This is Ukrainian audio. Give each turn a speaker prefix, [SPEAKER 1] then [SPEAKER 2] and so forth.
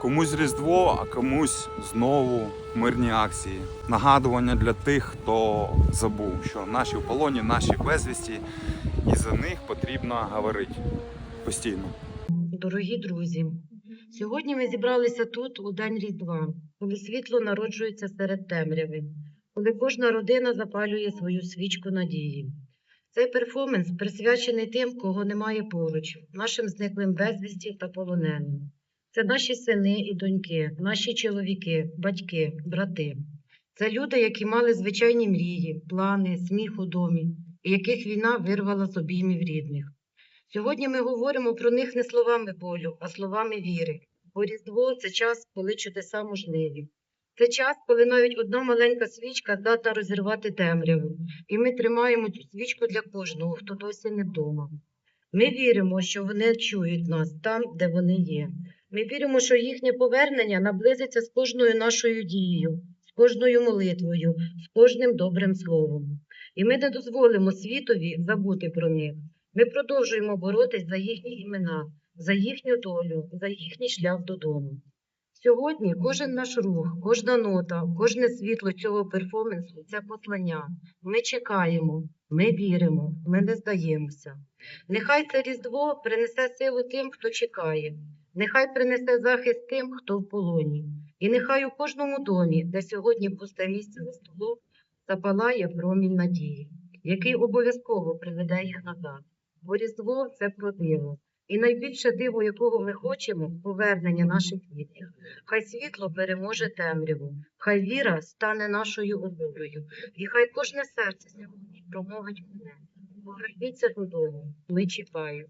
[SPEAKER 1] Комусь Різдво, а комусь знову мирні акції. Нагадування для тих, хто забув, що наші в полоні, наші безвісті, і за них потрібно говорити постійно.
[SPEAKER 2] Дорогі друзі, сьогодні ми зібралися тут у день Різдва, коли світло народжується серед темряви, коли кожна родина запалює свою свічку надії. Цей перформанс присвячений тим, кого немає поруч, нашим зниклим безвісті та полоненим. Це наші сини і доньки, наші чоловіки, батьки, брати. Це люди, які мали звичайні мрії, плани, сміх у домі, і яких війна вирвала з обіймів рідних. Сьогодні ми говоримо про них не словами болю, а словами віри. Бо Різдво це час, коли чудеса можливі. Це час, коли навіть одна маленька свічка здатна розірвати темряву. І ми тримаємо цю свічку для кожного, хто досі не вдома. Ми віримо, що вони чують нас там, де вони є. Ми віримо, що їхнє повернення наблизиться з кожною нашою дією, з кожною молитвою, з кожним добрим словом. І ми не дозволимо світові забути про них. Ми продовжуємо боротись за їхні імена, за їхню долю, за їхній шлях додому. Сьогодні кожен наш рух, кожна нота, кожне світло цього перформансу це послання. Ми чекаємо, ми віримо, ми не здаємося. Нехай це Різдво принесе силу тим, хто чекає, нехай принесе захист тим, хто в полоні. І нехай у кожному домі, де сьогодні пусте місце за столом, запалає промінь надії, який обов'язково приведе їх назад. Бо Різдво це про диво. І найбільше диво, якого ми хочемо, повернення наших дітей. Хай світло переможе темряву, хай віра стане нашою опорою, і хай кожне серце сьогодні промовить мене. Поверніться додому, ми чекаємо.